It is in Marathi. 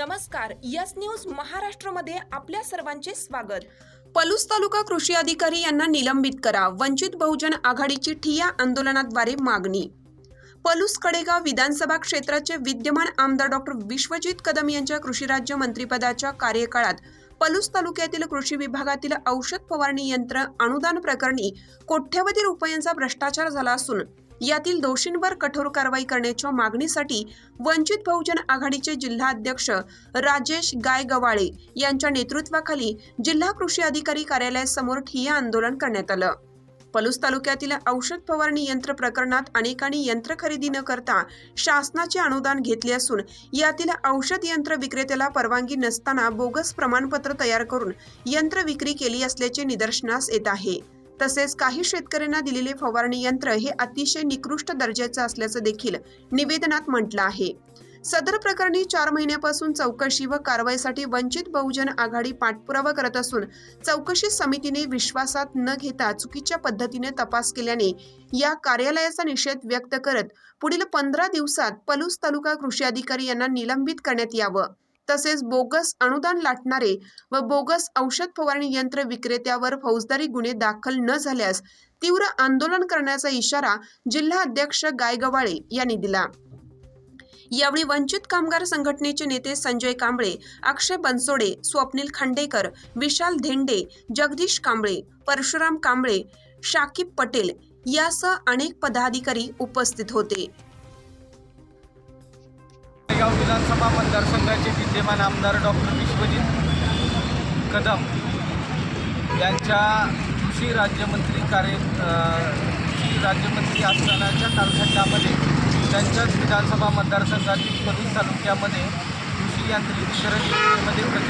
नमस्कार यस न्यूज महाराष्ट्रमध्ये आपल्या सर्वांचे स्वागत. पलूस तालुका कृषी अधिकारी यांना निलंबित करा वंचित बहुजन आघाडीची ठिया आंदोलनाद्वारे मागणी. पलूस कडेगाव विधानसभा क्षेत्राचे विद्यमान आमदार डॉक्टर विश्वजित कदम यांच्या कृषी राज्य मंत्रिपदाच्या कार्यकाळात पलूस तालुक्यातील कृषी विभागातील औषध फवारणी यंत्र अनुदान प्रकरणी कोट्यवधी रुपयांचा भ्रष्टाचार झाला असून यातील दोषींवर कठोर कारवाई करण्याच्या मागणीसाठी वंचित बहुजन आघाडीचे जिल्हा अध्यक्ष राजेश गायगवाळे यांच्या नेतृत्वाखाली जिल्हा कृषी अधिकारी कार्यालयासमोर ठिय्या आंदोलन करण्यात आलं. पलूस तालुक्यातील औषध फवारणी यंत्र प्रकरणात अनेकांनी यंत्र खरेदी न करता शासनाचे अनुदान घेतले असून यातील औषध यंत्र विक्रेत्याला परवानगी नसताना बोगस प्रमाणपत्र तयार करून यंत्र विक्री केली असल्याचे निदर्शनास येत आहे. तसेच काही शेतकऱ्यांना दिलेले फवारणी यंत्र हे अतिशय निकृष्ट दर्जाचं असल्याचं देखील निवेदनात म्हटलं आहे. सदर प्रकरणी चार महिन्यापासून चौकशी व कारवाईसाठी वंचित बहुजन आघाडी पाठपुरावा करत असून चौकशी समितीने विश्वासात न घेता चुकीच्या पद्धतीने तपास केल्याने या कार्यालयाचा निषेध व्यक्त करत पुढील पंधरा दिवसात पलूस तालुका कृषी अधिकारी यांना निलंबित करण्यात यावं. तसेच बोगस अनुदान लाटणारे व बोगस औषध फवारणी यंत्र विक्रेत्यावर फौजदारी गुन्हे दाखल न झाल्यास तीव्र आंदोलन करण्याचा इशारा जिल्हा अध्यक्ष गायगवाळे यांनी दिला. यावेळी वंचित कामगार संघटनेचे नेते संजय कांबळे अक्षय बनसोडे स्वप्नील खांडेकर विशाल धेंडे जगदीश कांबळे परशुराम कांबळे शाकिब पटेल यासह अनेक पदाधिकारी उपस्थित होते. विधानसभा मतदारसंघाचे विद्यमान आमदार डॉक्टर विश्वजित कदम यांच्या कृषी राज्यमंत्री कार्य कृषी राज्यमंत्री असतानाच्या कालखंडामध्ये त्यांच्याच विधानसभा मतदारसंघातील पलूस तालुक्यामध्ये कृषी यांत्रिकीकरण योजनेमध्ये प्रति